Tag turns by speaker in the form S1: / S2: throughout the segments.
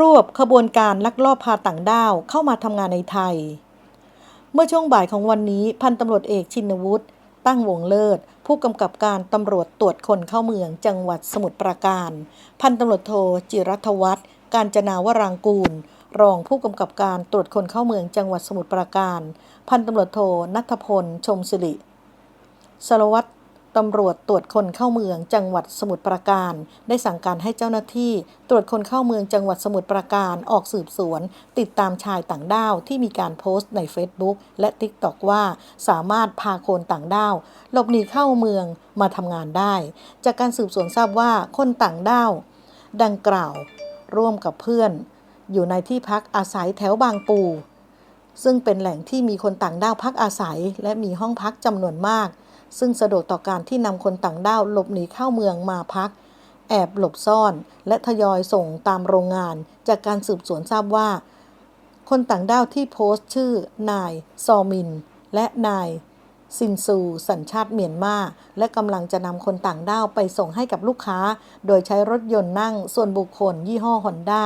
S1: รวบขบวนการลักลอบพาต่างด้าวเข้ามาทำงานในไทย เมื่อช่วงบ่ายของวันนี้พันตำรวจเอกชินวุฒิตั้งวงเลิศ ผู้กำกับการตำรวจตรวจคนเข้าเมืองจังหวัดสมุทรปราการ พันตำรวจโทจิรัตวัฒน์การจนาวรางกูล รองผู้กำกับการตรวจคนเข้าเมืองจังหวัดสมุทรปราการ พันตำรวจโทนัทพลชมสิริสารวัตร ตำรวจตรวจคนเข้าเมืองจังหวัดสมุทรปราการ ได้สั่งการให้เจ้าหน้าที่ ตรวจคนเข้าเมืองจังหวัดสมุทรปราการออกสืบสวน ติดตามชายต่างด้าวที่มีการโพสต์ใน Facebook และ TikTok ว่า สามารถพาคนต่างด้าวหลบหนีเข้าเมืองมาทำงานได้ จากการสืบสวนทราบว่าคนต่างด้าว ดังกล่าว ร่วมกับเพื่อน อยู่ในที่พักอาศัยแถวบางปูซึ่งเป็นแหล่งที่มีคนต่างด้าวพักอาศัย และมีห้องพักจำนวนมาก ซึ่งสะดวกต่อการที่นำคนต่างด้าวหลบหนีเข้าเมืองมาพัก แอบหลบซ่อน และทยอยส่งตามโรงงาน จากการสืบสวนทราบว่า คนต่างด้าวที่โพสต์ชื่อนายซอมิน และนายซินซูสัญชาติเมียนมา และกำลังจะนำคนต่างด้าวไปส่งให้กับลูกค้า โดยใช้รถยนต์นั่งส่วนบุคคลยี่ห้อฮอนด้า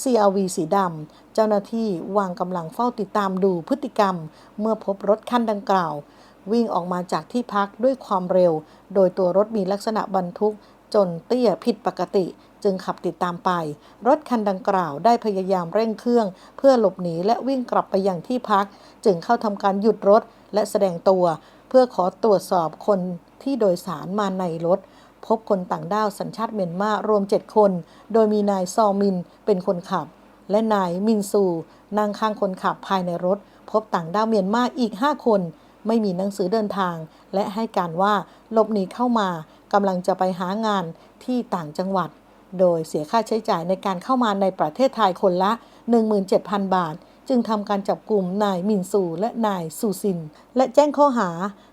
S1: CRV สีดำ เจ้าหน้าที่วางกำลังเฝ้าติดตามดูพฤติกรรม เมื่อพบรถคันดังกล่าว วิ่งออกมาจากที่พักด้วยความเร็ว โดยตัวรถมีลักษณะบรรทุก จนเตี้ยผิดปกติ จึงขับติดตามไป รถคันดังกล่าวได้พยายามเร่งเครื่อง เพื่อหลบหนีและวิ่งกลับไปยังที่พัก จึงเข้าทำการหยุดรถและแสดงตัว เพื่อขอตรวจสอบคนที่โดยสารมาในรถ พบคนต่างด้าวสัญชาติเมียนมารวม7คน โดยมีนายซอมินเป็นคนขับ และนายมินซูนั่งข้างคนขับภายในรถ พบต่างด้าวเมียนมาอีก 5 คน ไม่มีหนังสือเดินทาง และให้การว่าหลบหนีเข้ามากำลังจะไปหางานที่ต่างจังหวัด โดยเสียค่าใช้จ่ายในการเข้ามาในประเทศไทยคนละ 17,000 บาท จึงทำการจับกลุ่มนายมินซูและนายซูซิน และแจ้งข้อหา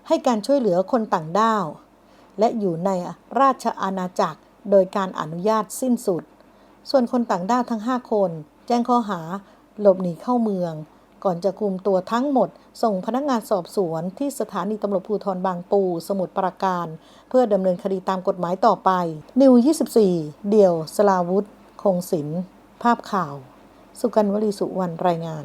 S1: ให้การช่วยเหลือคนต่างด้าว และอยู่ในราชอาณาจักรโดยการอนุญาตสิ้นสุด ส่วนคนต่างด้าวทั้ง 5 คน แจ้งข้อหาหลบหนีเข้าเมือง ก่อนจะคุมตัวทั้งหมด ส่งพนักงานสอบสวนที่สถานีตำรวจภูธรบางปู สมุทรปราการ เพื่อดำเนินคดีตามกฎหมายต่อไป นิว 24 เดี่ยว สลาวุธ คงศิลป์ภาพข่าว สุกันวลีสุวรรณรายงาน